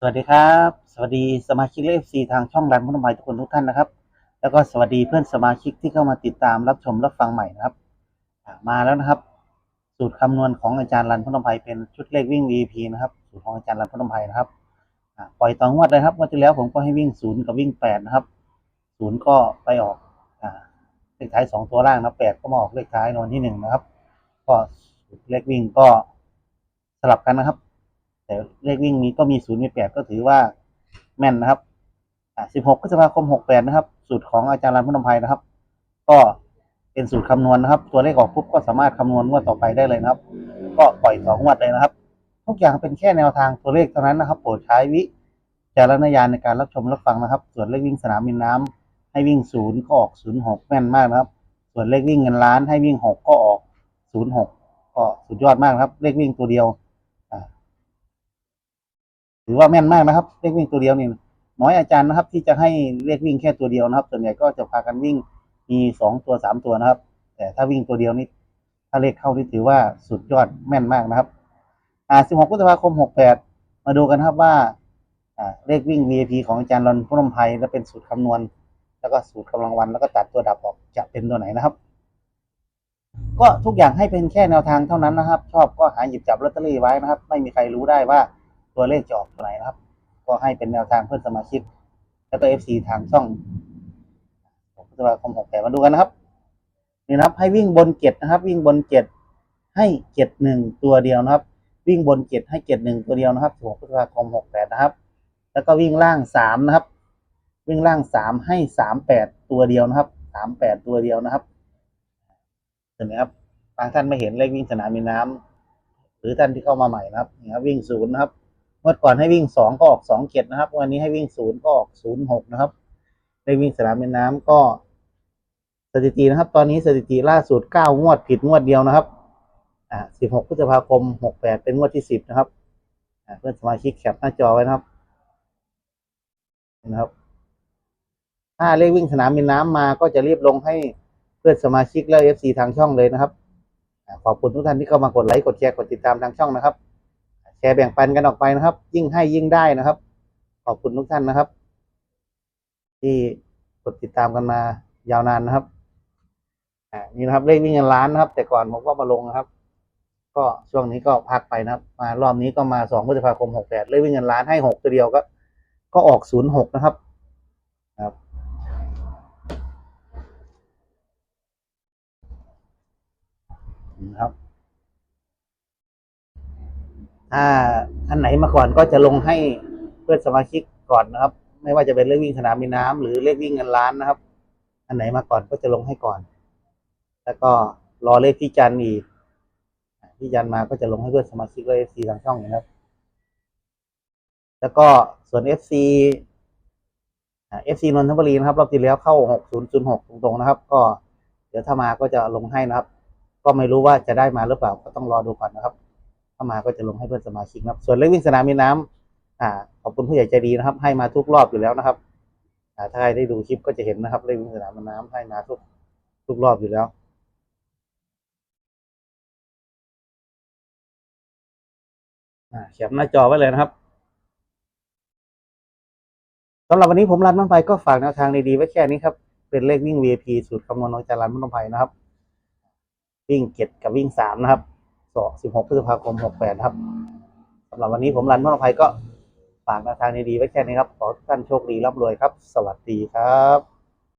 สวัสดีครับ สวัสดีสมาชิกเลฟซีทางช่องรันพุทธภัยทุกคนทุกท่านนะครับ แล้วก็สวัสดีเพื่อนสมาชิกที่เข้ามาติดตามรับชมรับฟังใหม่นะครับมาแล้วนะครับ สูตรคำนวณของอาจารย์รันพุทธภัยเป็นชุดเลขวิ่ง VP นะครับ สูตรของอาจารย์รันพุทธภัยนะครับปล่อยต่องวดเลยครับวันที่แล้วผมก็ให้วิ่งศูนย์กับวิ่งแปดนะครับศูนย์ก็ไปออกเลขท้ายสองตัวล่างนะแปดก็มาออกเลขท้ายนวนที่หนึ่งนะครับ ก็เลขวิ่งก็สลับกันนะครับ แต่เลขวิ่งนี้ก็มีศูนย์มีแปดก็ถือว่าแม่นนะครับอ่าสิบหกพฤษภาคมหกแปดนะครับ สูตรของอาจารย์รันพุทธภัยนะครับ ก็เป็นสูตรคำนวณนะครับ ตัวเลขออกปุ๊บก็สามารถคำนวณงวดต่อไปได้เลยนะครับ ก็ปล่อยสองงวดเลยนะครับ ทุกอย่างเป็นแค่แนวทางตัวเลขเท่านั้นนะครับโปรดใช้วิจารณญาณในการรับชมรับฟังนะครับ ส่วนเลขวิ่งสนามบินน้ำให้วิ่งศูนย์ก็ออกศูนย์หกแม่นมากนะครับ ส่วนเลขวิ่งเงินล้านให้วิ่งหกก็ออกศูนย์หกก็สุดยอดมากนะครับ เลขวิ่งตัวเดียว ถือว่าแม่นมากนะครับเลขวิ่งตัวเดียวนี่น้อยอาจารย์นะครับ ที่จะให้เลขวิ่งแค่ตัวเดียวนะครับ ส่วนใหญ่ก็จะพากันวิ่งมีสองตัวสามตัวนะครับ แต่ถ้าวิ่งตัวเดียวนี่ถ้าเลขเข้านี่ถือว่าสุดยอดแม่นมากนะครับ อ่า 16 พฤษภาคม 68 มาดูกันครับว่า อ่า เลขวิ่ง VIP ของอาจารย์รอนพุทธมภัยและเป็นสูตรคำนวณ แล้วก็สูตรกำลังวัน แล้วก็ตัดตัวดับออกจะเป็นตัวไหนนะครับ ก็ทุกอย่างให้เป็นแค่แนวทางเท่านั้นนะครับ ชอบก็หาหยิบจับลอตเตอรี่ไว้นะครับ ไม่มีใครรู้ได้ว่า ตัวเลขจะออกตัวไหนนะครับ ก็ให้เป็นแนวทางเพื่อนสมาชิก แล้วก็ FC ทางช่องพฤษภาคม68มาดูกันนะครับนี่นะครับ ให้วิ่งบนเจ็ดนะครับ วิ่งบนเจ็ดให้เจ็ดหนึ่งตัวเดียวนะครับ วิ่งบนเจ็ดให้เจ็ดหนึ่งตัวเดียวนะครับ16พฤษภาคม68นะครับ แล้วก็วิ่งล่างสามนะครับ วิ่งล่างสามให้สามแปดตัวเดียวนะครับสามแปดตัวเดียวนะครับเห็นไหมครับบางท่านไม่เห็นเลขวิ่งสนามบินน้ำหรือท่านที่เข้ามาใหม่นะครับนี่ครับวิ่งศูนย์นะครับ มื่อก่อนให้วิ่งสองก็ออกสองเจ็ดนะครับ วันนี้ให้วิ่งศูนย์ก็ออกศูนย์หกนะครับเลขวิ่งสนามบินน้ำก็สถิตินะครับ ตอนนี้สถิติล่าสุดเก้างวดผิดงวดเดียวนะครับ อ่าสิบหกพฤษภาคมหกแปดเป็นงวดที่สิบนะครับ อ่าเพื่อนสมาชิกแคปหน้าจอไว้นะครับนะครับ ถ้าเลขวิ่งสนามบินน้ำมาก็จะรีบลงให้เพื่อนสมาชิกและเอฟซีทางช่องเลยนะครับอขอบคุณทุกท่านที่เข้ามากดไลค์กดแชร์กดติดตามทางช่องนะครับ แชร์แบ่งปันกันออกไปนะครับ ยิ่งให้ยิ่งได้นะครับ ขอบคุณทุกท่านนะครับ ที่กดติดตามกันมายาวนานนะครับอ่านี่นะครับเลขวิ่งเงินล้านนะครับ แต่ก่อนผมก็มาลงนะครับ ก็ช่วงนี้ก็พักไปนะครับ มารอบนี้ก็มาสองพฤษภาคมหกแปดเลขวิ่งเงินล้านให้หกตัวเดียวก็ ก็ออกศูนย์หกนะครับครับนะครับ ถ้าอันไหนมาก่อนก็จะลงให้เพื่อนสมาชิกก่อนนะครับ ไม่ว่าจะเป็นเลขวิ่งสนามบินน้ำหรือเลขวิ่งเงินล้านนะครับ อันไหนมาก่อนก็จะลงให้ก่อน แล้วก็รอเลขพี่จันอีกพี่จันมาก็จะลงให้เพื่อนสมาชิกและเอฟซีทางช่องนะครับ แล้วก็ส่วนเอฟซีเอฟซีนนทบุรีนะครับรอบที่แล้วเข้าหกศูนย์ศูนย์หกตรงๆนะครับ ก็เดี๋ยวถ้ามาก็จะลงให้นะครับ ก็ไม่รู้ว่าจะได้มาหรือเปล่าก็ต้องรอดูก่อนนะครับ ถ้ามาก็จะลงให้เพื่อนสมาชิกนะครับ ส่วนเลขวิ่งสนามบินน้ำอ่า ขอบคุณผู้ใหญ่ใจดีนะครับ ให้มาทุกรอบอยู่แล้วนะครับ อ่าถ้าใครได้ดูคลิปก็จะเห็นนะครับ เลขวิ่งสนามบินน้ำให้มาทุกทุกรอบอยู่แล้วอ่าแคปหน้าจอไว้เลยนะครับสำหรับวันนี้ผมรันมันไปก็ฝากแนวทางดีๆไว้แค่นี้ครับ เป็นเลขวิ่ง VIP สูตรคำนวณของอาจารย์รันมันไปนะครับ วิ่งเจ็ดกับวิ่งสามนะครับ สิบหกพฤษภาคมหกแปดครับสำหรับวันนี้ผมรันมอนไปก็ฝากแนวทางดีๆไว้แค่นี้ครับ ขอทุกท่านโชคดีร่ำรวยครับ สวัสดีครับ